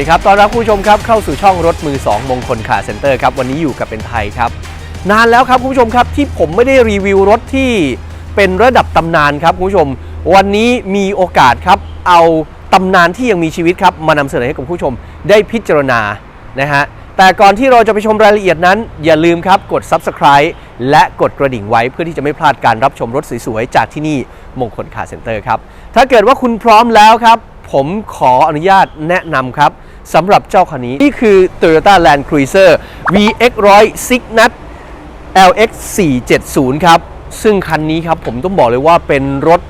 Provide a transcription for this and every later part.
วัสดีครับตอนรับผู้ชมครับเข้าสู่ช่องรถมือ 2 มงคลคาเซ็นเตอร์ครับวันนี้อยู่กับเป็นไทยครับ นานแล้วครับคุณผู้ชมครับที่ผมไม่ได้รีวิวรถที่เป็นระดับตำนานครับคุณผู้ชม วันนี้มีโอกาสครับเอาตำนานที่ยังมีชีวิตครับมานำเสนอให้กับผู้ชมได้พิจารณานะฮะแต่ก่อนที่เราจะไปชมรายละเอียดนั้น อย่าลืมครับกด Subscribe และกดกระดิ่งไว้เพื่อที่จะไม่พลาดการรับชมรถสวยๆจากที่นี่มงคลคาเซ็นเตอร์ครับถ้าเกิดว่าคุณพร้อมแล้วครับ ผมขออนุญาตแนะนำครับ สำหรับเจ้าคันนี้ นี่คือ Toyota Land Cruiser VX 100 Signet LX 470ครับ ซึ่งคันนี้ครับผมต้องบอกเลยว่าเป็นรถ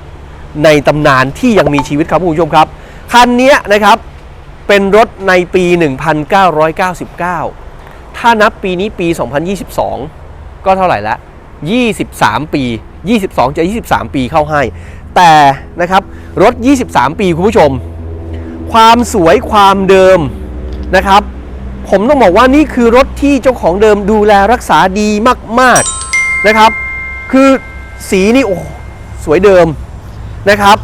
ในตำนานที่ยังมีชีวิตครับคุณผู้ชมครับ คันเนี้ยนะครับเป็นรถในปี 1999 ถ้านับปีนี้ปี 2022 ก็เท่าไหร่ละ23 ปี 22 จะ 23 ปีเข้าให้ แต่นะครับรถ 23 ปีคุณผู้ชม ความสวยความเดิมนะครับ ผมต้องบอกว่านี่คือรถที่เจ้าของเดิมดูแลรักษาดีมากๆนะครับ คือสีนี่โอ้สวยเดิมนะครับ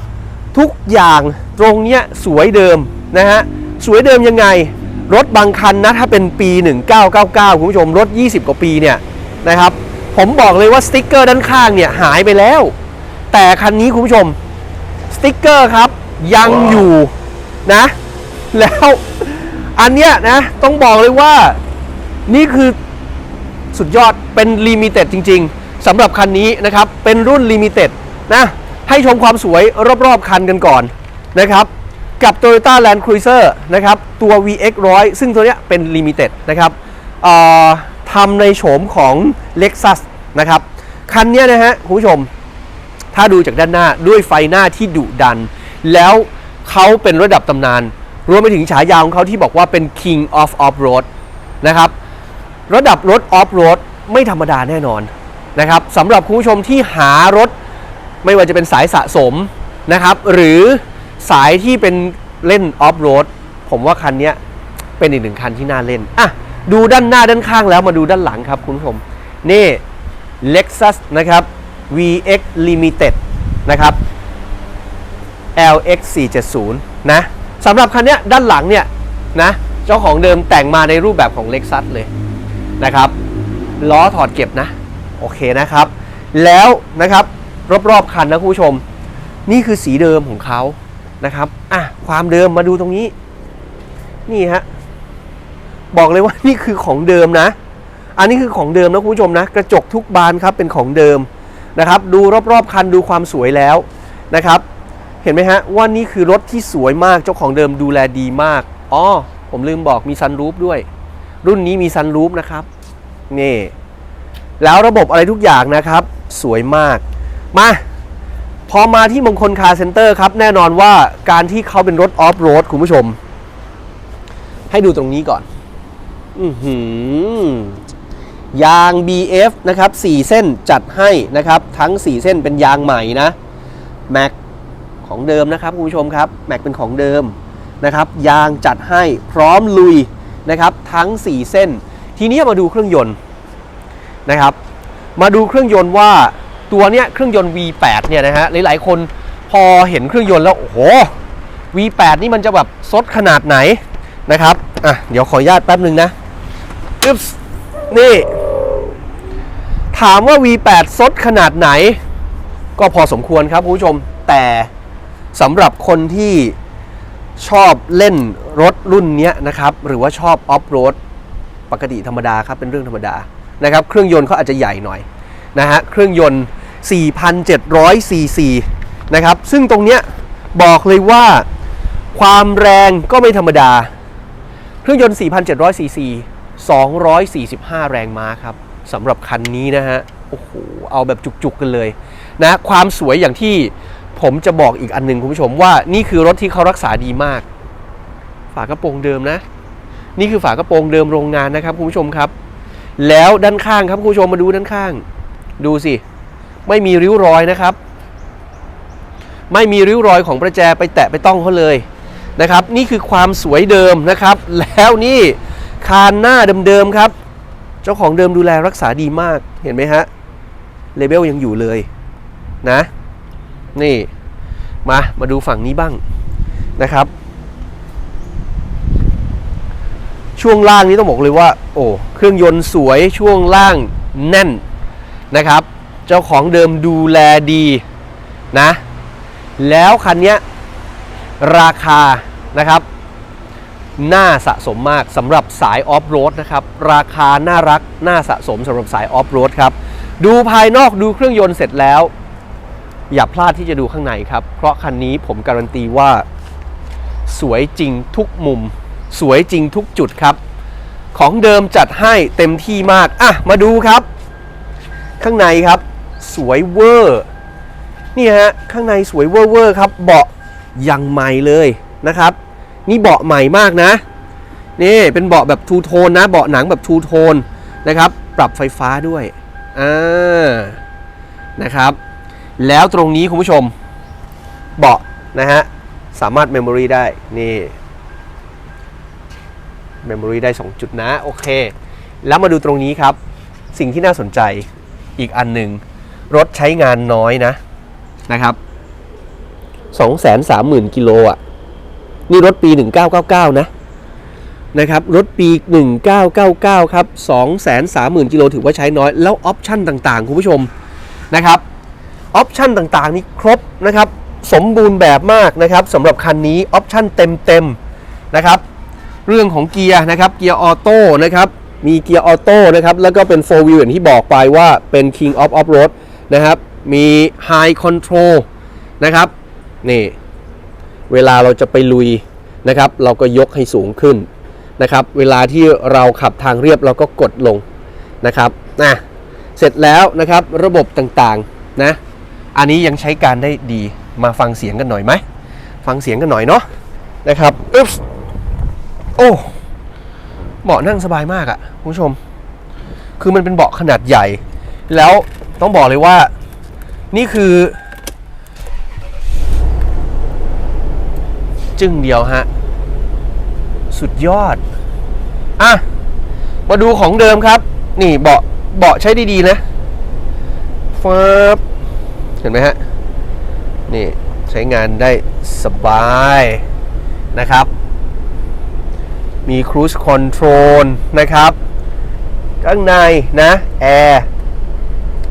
ทุกอย่างตรงเนี้ยสวยเดิมนะฮะสวยเดิมยังไง รถบางคันนะถ้าเป็นปี 1999 คุณผู้ชม รถ 20 กว่าปีเนี่ยนะครับ ผมบอกเลยว่าสติ๊กเกอร์ด้านข้างเนี่ยหายไปแล้ว แต่คันนี้คุณผู้ชมสติ๊กเกอร์ครับยังอยู่ นะ แล้วอันเนี้ยนะ ต้องบอกเลยว่านี่คือสุดยอดเป็นลิมิเต็ดจริง ๆสำหรับคันนี้นะครับ เป็นรุ่นลิมิเต็ดนะให้ชมความสวยรอบๆ คันกันก่อนนะครับ กับ Toyota Land Cruiser นะครับ ตัว VX 100ซึ่งตัวเนี้ยเป็นลิมิเต็ดนะครับทำในโฉมของ Lexus นะครับ คันเนี้ยนะฮะ คุณผู้ชม ถ้าดูจากด้านหน้าด้วยไฟหน้าที่ดุดัน แล้ว เขาเป็นระดับตำนาน รวมไปถึงฉายาของเขาที่บอกว่าเป็น King of Off-Road นะครับ ระดับรถ Off-Road ไม่ธรรมดาแน่นอนนะครับสำหรับคุณผู้ชมที่หารถไม่ว่าจะเป็นสายสะสมนะครับ หรือสายที่เป็นเล่น Off-Road ผมว่าคันนี้เป็นอีกหนึ่งคันที่น่าเล่น อะ ดูด้านหน้าด้านข้างแล้วมาดูด้านหลังครับคุณผู้ชม นี่ Lexus นะครับ VX Limited นะครับ LX 470นะสำหรับคันเนี้ยด้านหลังเนี่ยนะเจ้าของเดิมแต่งมาในรูปแบบของ Lexus เลยนะครับล้อถอดเก็บนะ โอเคนะครับ แล้วนะครับรอบๆคันนะคุณผู้ชม นี่คือสีเดิมของเขานะครับอะความเดิมมาดูตรงนี้ นี่ฮะบอกเลยว่านี่คือของเดิมนะ อันนี้คือของเดิมนะคุณผู้ชมนะ กระจกทุกบานครับเป็นของเดิมนะครับ ดูรอบๆคันดูความสวยแล้วนะครับ เห็นไหมฮะว่านี่คือรถที่สวยมากเจ้าของเดิมดูแลดีมากอ๋อผมลืมบอกมีซันรูฟด้วย รุ่นนี้มีซันรูฟนะครับนี่แล้วระบบอะไรทุกอย่างนะครับ สวยมาก มา พอมาที่มงคลคาร์เซ็นเตอร์ครับ แน่นอนว่าการที่เขาเป็นรถออฟโรดคุณผู้ชม ให้ดูตรงนี้ก่อน อือหือยาง BF นะครับ 4 เส้นจัดให้นะครับ ทั้ง 4 เส้นเป็นยางใหม่นะแม็ก ของเดิมนะครับคุณผู้ชมครับแม็กเป็นของเดิมนะครับยางจัดให้พร้อมลุยนะครับทั้ง 4 เส้น ทีนี้มาดูเครื่องยนต์นะครับ มาดูเครื่องยนต์ว่าตัวเนี้ยเครื่องยนต์ V8 เนี่ยนะฮะหลายๆคนพอเห็นเครื่องยนต์แล้วโอ้โห V8 นี่มันจะแบบซดขนาดไหนนะครับอะเดี๋ยวขออนุญาตแป๊บหนึ่งนะอึ๊บนี่ ถามว่า V8 ซดขนาดไหน ก็พอสมควรครับคุณผู้ชมแต่ สำหรับคนที่ชอบเล่นรถรุ่นนี้นะครับ หรือว่าชอบออฟโรดปกติธรรมดาครับ เป็นเรื่องธรรมดานะครับ เครื่องยนต์เขาอาจจะใหญ่หน่อยนะฮะ เครื่องยนต์ 4,700 ซีซีนะครับ ซึ่งตรงเนี้ยบอกเลยว่าความแรงก็ไม่ธรรมดา เครื่องยนต์ 4,700 ซีซี 245 แรงม้าครับสำหรับคันนี้นะฮะ โอ้โห เอาแบบจุกๆกันเลยนะ ความสวยอย่างที่ ผมจะบอกอีกอันหนึ่งคุณผู้ชมว่านี่คือรถที่เขารักษาดีมาก ฝากระโปรงเดิมนะ นี่คือฝากระโปรงเดิมโรงงานนะครับคุณผู้ชมครับ แล้วด้านข้างครับคุณผู้ชมมาดูด้านข้าง ดูสิ ไม่มีริ้วรอยนะครับ ไม่มีริ้วรอยของประแจไปแตะไปต้องเขาเลยนะครับ นี่คือความสวยเดิมนะครับ แล้วนี่คานหน้าเดิมๆครับ เจ้าของเดิมดูแลรักษาดีมากเห็นไหมฮะเลเบลยังอยู่เลยนะ นี่มามาดูฝั่งนี้บ้างนะครับ ช่วงล่างนี้ต้องบอกเลยว่า โอ้เครื่องยนต์สวยช่วงล่างแน่นนะครับ เจ้าของเดิมดูแลดีนะ แล้วคันนี้ราคานะครับน่าสะสมมากสำหรับสายออฟโรดนะครับ ราคาน่ารัก น่าสะสมสำหรับสายออฟโรดครับ ดูภายนอกดูเครื่องยนต์เสร็จแล้ว อย่าพลาดที่จะดูข้างในครับ เพราะคันนี้ผมการันตีว่า สวยจริงทุกมุม สวยจริงทุกจุดครับ ของเดิมจัดให้เต็มที่มากอะมาดูครับ ข้างในครับ สวยเวอร์นี่ฮะข้างในสวยเวอร์เวอร์ครับ เบาะยังใหม่เลยนะครับ นี่เบาะใหม่มากนะนี่เป็นเบาะแบบทูโทนนะเบาะหนังแบบทูโทนนะครับ ปรับไฟฟ้าด้วยอ่านะครับ แล้วตรงนี้คุณผู้ชมเบาะนะฮะ สามารถเมมโมรีได้ นี่เมมโมรีได้ 2 จุดนะ โอเค แล้วมาดูตรงนี้ครับ สิ่งที่น่าสนใจอีกอันหนึ่ง รถใช้งานน้อยนะนะครับ 230,000 กิโลอะ นี่รถปี 1999 นะนะครับ รถปี 1999 ครับ 230,000 กิโลถือว่าใช้น้อย แล้วออปชั่นต่างๆ คุณผู้ชมนะครับ ออปชันต่างๆ นี่ครบนะครับ สมบูรณ์แบบมากนะครับสำหรับคันนี้ออปชันเต็มๆนะครับ เรื่องของเกียร์นะครับเกียร์ออโต้นะครับมีเกียร์ออโต้นะครับแล้วก็เป็น 4 wheel อย่างที่บอกไปว่าเป็น King of Off Road นะครับ มี High Control นะครับนี่เวลาเราจะไปลุยนะครับ เราก็ยกให้สูงขึ้นนะครับ เวลาที่เราขับทางเรียบเราก็กดลงนะครับนะเสร็จแล้วนะครับระบบต่างๆนะ อันนี้ยังใช้การได้ดีมาฟังเสียงกันหน่อยไหม ฟังเสียงกันหน่อยเนาะนะครับอึ๊บโอ้เบาะนั่งสบายมากอะ่ะคุณผู้ชม คือมันเป็นเบาะขนาดใหญ่ แล้วต้องบอกเลยว่านี่คือ จึงเดียวฮะ สุดยอด อะ มาดูของเดิมครับ นี่เบาะเบาะใช้ดี ๆ นะฟับ ห็นไหมฮะ นี่ใช้งานได้สบายนะครับ มี Cruise Control นะครับ ข้างในนะแอร์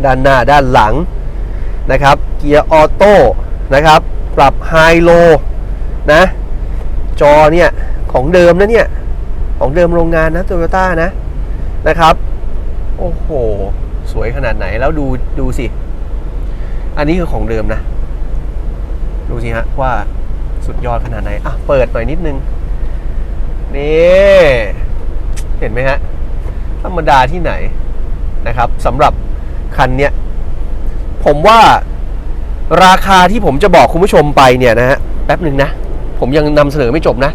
ด้านหน้าด้านหลังนะครับ เกียร์ออโต้นะครับ ปรับไฮโลนะ จอเนี่ยของเดิมนะเนี่ย ของเดิมโรงงานนะโตโยต้านะนะครับ โอ้โห สวยขนาดไหนแล้วดูดูสิ อันนี้คือของเดิมนะ ดูสิฮะว่าสุดยอดขนาดไหน อะ เปิดหน่อยนิดนึง นี่ เห็นไหมฮะ ธรรมดาที่ไหนนะครับสำหรับคันเนี้ย ผมว่าราคาที่ผมจะบอกคุณผู้ชมไปเนี่ยนะฮะ แป๊บหนึ่งนะ ผมยังนำเสนอไม่จบนะ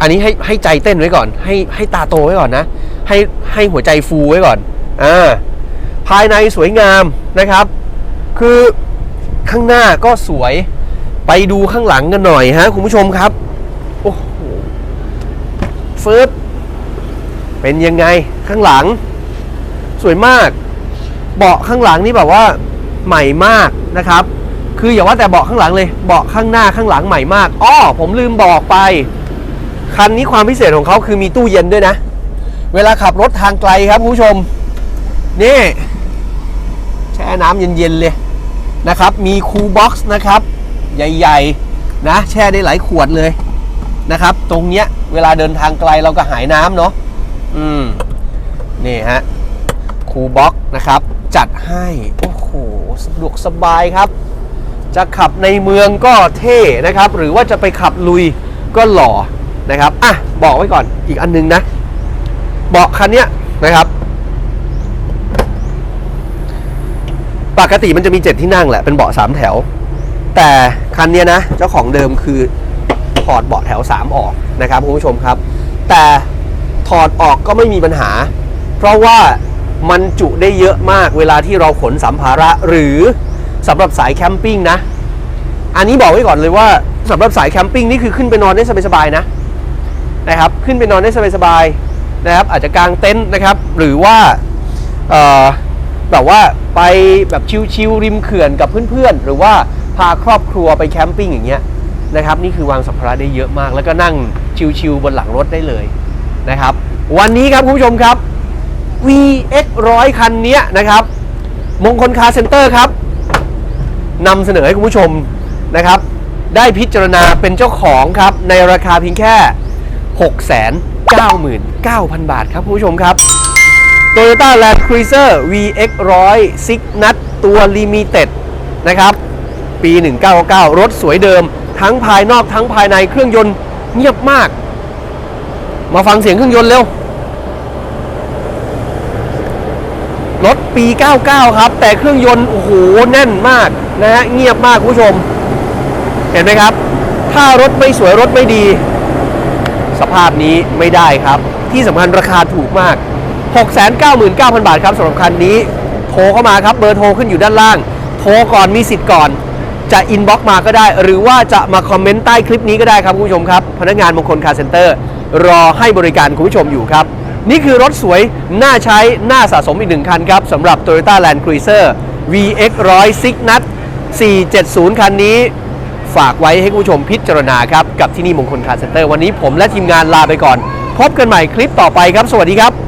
อันนี้ให้ให้ใจเต้นไว้ก่อน ให้ให้ตาโตไว้ก่อนนะ ให้ให้หัวใจฟูไว้ก่อน อ่า ภายในสวยงามนะครับ คือ ข้างหน้าก็สวย ไปดูข้างหลังกันหน่อยฮะคุณผู้ชมครับ โอ้โหเฟิร์สเป็นยังไงข้างหลัง สวยมาก เบาะข้างหลังนี่แบบว่าใหม่มากนะครับ คืออย่าว่าแต่เบาะข้างหลังเลย เบาะข้างหน้าข้างหลังใหม่มากอ้อผมลืมบอกไป คันนี้ความพิเศษของเขาคือมีตู้เย็นด้วยนะ เวลาขับรถทางไกลครับคุณผู้ชม นี่ แช่น้ำเย็นๆเลย นะครับ มีคูลบ็อกซ์นะครับ ใหญ่ๆ นะ แช่ได้หลายขวดเลยนะครับ ตรงเนี้ยเวลาเดินทางไกลเราก็หายน้ำเนาะอืม นี่ฮะคูลบ็อกซ์นะครับ จัดให้ โอ้โหสะดวกสบายครับ จะขับในเมืองก็เท่นะครับ หรือว่าจะไปขับลุยก็หล่อนะครับ อะ บอกไว้ก่อนอีกอันนึงนะ เบาะคันเนี้ยนะครับ ปกติมันจะมี 7 ที่นั่งแหละ เป็นเบาะ3 แถว แต่คันนี้นะ เจ้าของเดิมคือถอดเบาะแถว 3 ออกนะครับคุณผู้ชมครับ แต่ถอดออกก็ไม่มีปัญหา เพราะว่ามันจุได้เยอะมากเวลาที่เราขนสัมภาระหรือสำหรับสายแคมปิ้งนะ อันนี้บอกไว้ก่อนเลยว่าสำหรับสายแคมปิ้งนี่คือขึ้นไปนอนได้สบายๆนะนะครับ ขึ้นไปนอนได้สบายๆนะครับ อาจจะกางเต็นท์นะครับ หรือว่าอ่อ แบบว่าไปแบบชิลๆริมเขื่อนกับเพื่อนๆ หรือว่าพาครอบครัวไปแคมปิ้งอย่างเงี้ยนะครับนี่คือวางสัมภาระได้เยอะมาก แล้วก็นั่งชิลๆบนหลังรถได้เลยนะครับ วันนี้ครับคุณผู้ชมครับ VX 100คันนี้นะครับ มงคลคาร์เซ็นเตอร์ครับนำเสนอให้คุณผู้ชมนะครับ ได้พิจารณาเป็นเจ้าของครับ ในราคาเพียงแค่ 699,000 บาทครับคุณผู้ชมครับ Toyota Land Cruiser VX 100 Signat ตัว Limited นะครับ ปี 1999 รถสวยเดิม ทั้งภายนอกทั้งภายในเครื่องยนต์เงียบมาก มาฟังเสียงเครื่องยนต์เร็ว รถปี 99 ครับ แต่เครื่องยนต์ โอ้โห แน่นมากนะฮะ เงียบมากคุณผู้ชม เห็นไหมครับ ถ้ารถไม่สวยรถไม่ดี สภาพนี้ไม่ได้ครับ ที่สำคัญราคาถูกมาก 699,000 บาทครับสำหรับคันนี้ โทรเข้ามาครับ เบอร์โทรขึ้นอยู่ด้านล่าง โทรก่อนมีสิทธิ์ก่อน จะอินบ็อกมาก็ได้ หรือว่าจะมาคอมเมนต์ใต้คลิปนี้ก็ได้ครับคุณผู้ชมครับ พนักงานมงคลคาร์เซ็นเตอร์ รอให้บริการคุณผู้ชมอยู่ครับ นี่คือรถสวย น่าใช้ น่าสะสมอีกหนึ่งคันครับสำหรับ Toyota Land Cruiser VX 100 Signat 470 คันนี้ฝากไว้ให้คุณผู้ชมพิจารณาครับ กับที่นี่มงคลคาร์เซ็นเตอร์วันนี้ผมและทีมงานลาไปก่อน พบกันใหม่คลิปต่อไปครับ สวัสดีครับ